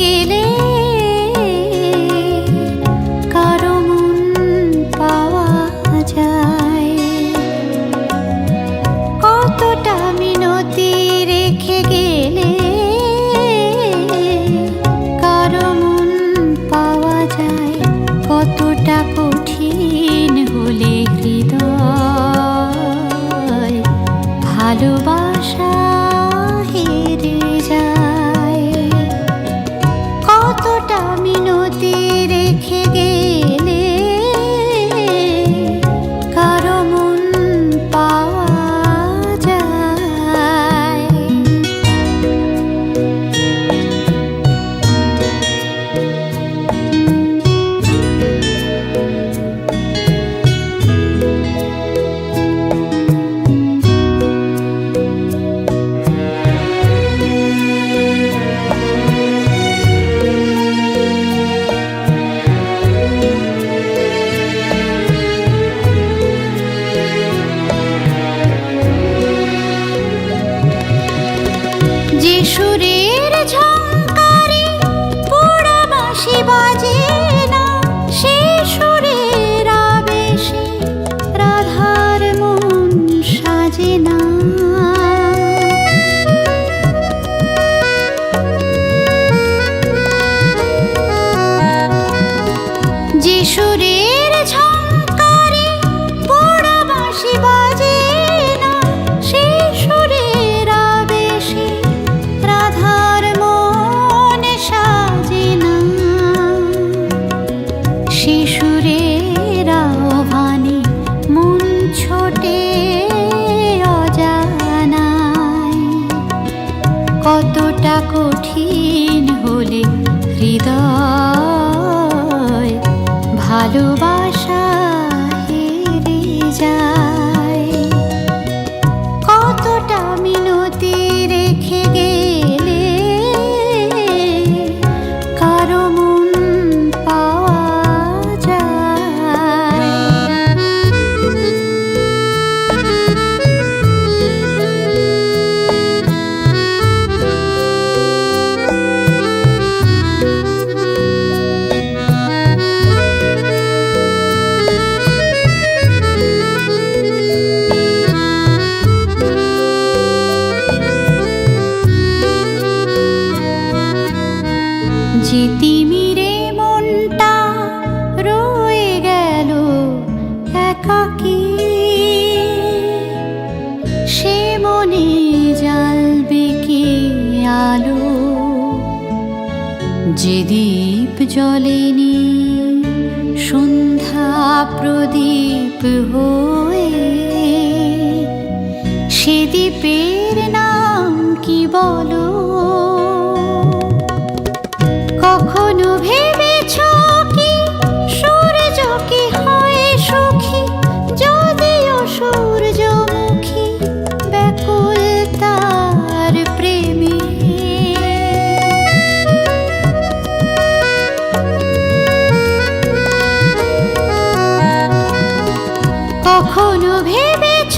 গেলে কারও মন পাওয়া যায়। কতটা মিনতি রেখে গেলে কারও মন পাওয়া যায়। কতটা কঠিন হলে হৃদয়, ভালোবাসা কতটা কঠিন হলে হৃদয় ভালোবাসা হেরে যায়। যে তিমিরে মনটা রয়ে গেল একাকী। সে মনে জ্বালবে কি আলো? যে দ্বীপ জ্বলেনি সন্ধ্যা প্রদীপ হয়ে, সে দ্বীপের কখনো ভেবেছ